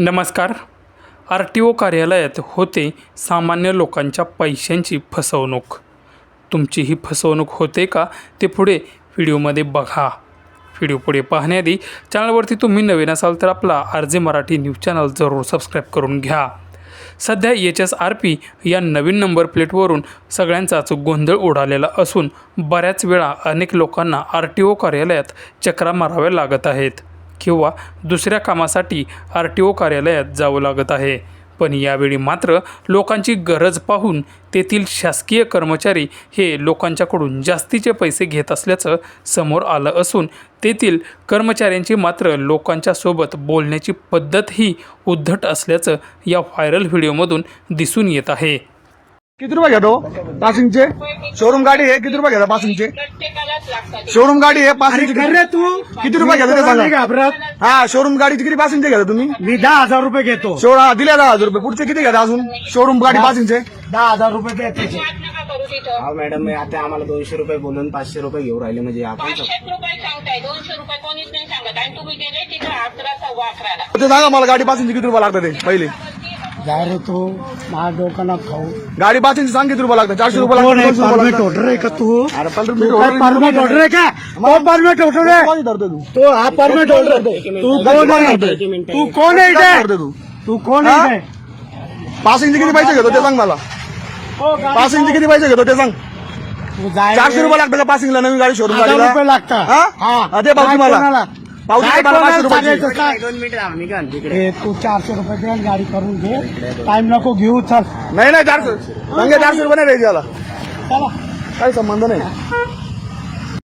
नमस्कार. R T O कार्यालयात होते सामान्य लोकांच्या पैशांची फसवणूक. तुमची ही फसवणूक होते का ते पुढे व्हिडिओमध्ये बघा. व्हिडिओ पुढे पाहण्याआधी चॅनलवरती तुम्ही नवीन असाल तर आपला R J Marathi news channel जरूर सबस्क्राईब करून घ्या. सध्या एच एस आर पी या नवीन नंबर प्लेटवरून सगळ्यांचाच गोंधळ उडालेला असून बऱ्याच वेळा अनेक लोकांना आर टी ओ कार्यालयात चक्रा माराव्या लागत आहेत. किंवा दुसऱ्या कामासाठी आर टी ओ कार्यालयात जावं लागत आहे. पण यावेळी मात्र लोकांची गरज पाहून तेथील शासकीय कर्मचारी हे लोकांच्याकडून जास्तीचे पैसे घेत असल्याचं समोर आलं असून तेथील कर्मचाऱ्यांची मात्र लोकांच्या सोबत बोलण्याची पद्धतही उद्धट असल्याचं या व्हायरल व्हिडिओमधून दिसून येत आहे. किती रुपये घेतो? पासिंगचे? शोरूम गाडी आहे किती रुपये घेता पासिंगचे? शोरूम गाडी आहे पासिंगचे कर रे तू. किती रुपये घेता ते नाही सांगा घाबरत. हा शोरूम गाडीचे किती पासिंगचे घेता तुम्ही? मी दहा हजार रुपये घेतो. हा, दिले दहा हजार रुपये. पुढचे किती घेता अजून? शोरूम गाडी पासिंगचे? दहा हजार रुपये तिथं हा मॅडम मी आता आम्हाला दोनशे रुपये बोलून पाचशे रुपये घेऊ राहिले म्हणजे आपण पाचशेच रुपये सांगताय दोनशे रुपये कोणीच नाही सांगत. आणि तुम्ही गेले तिथं अकरा सव्वा अकराला ते सांगा मला गाडी पासिंगचे किती रुपये लागतात ते पहिले. जाय रे तू माझ्या डोकांना खाऊ. गाडी पासिंगचे सांग किती रुपये लागतात चारशे रुपये कोण लागतात आहे दोनशे रुपये परमिट लागतात. ऑर्डर आहे का तू? अरे पण तू तुम्ही काय order- परमिट ऑर्डर आहे का? तो परमिट ऑर्डर आहे. कोणी धरतो तू. तो हा परमिट ऑर्डर तू कोण आहे? तू कोण आहे काय इथे धरतो तू. तू कोण हा? आहे पासिंगचे किती पैसे घेतो ते सांग मला. पासिंगचे किती पैसे घेतो ते सांग. तू जाय चारशे रुपये लागतात का पासिंगला? नवीन गाडी हजार गाडीला रुपये लागतात. हा? हा. हा, ते काय. कोणाला? पावती पाचशे रुपयाची. काय? दोन मिनिट तिकडे. तू चारशे रुपये दे आणि गाडी करून घे. टाइम नको घेऊ चल. नाही नाही चारशे. सांगे चारशे रुपये नाही द्यायचे याला. चला. काही संबंध नाही.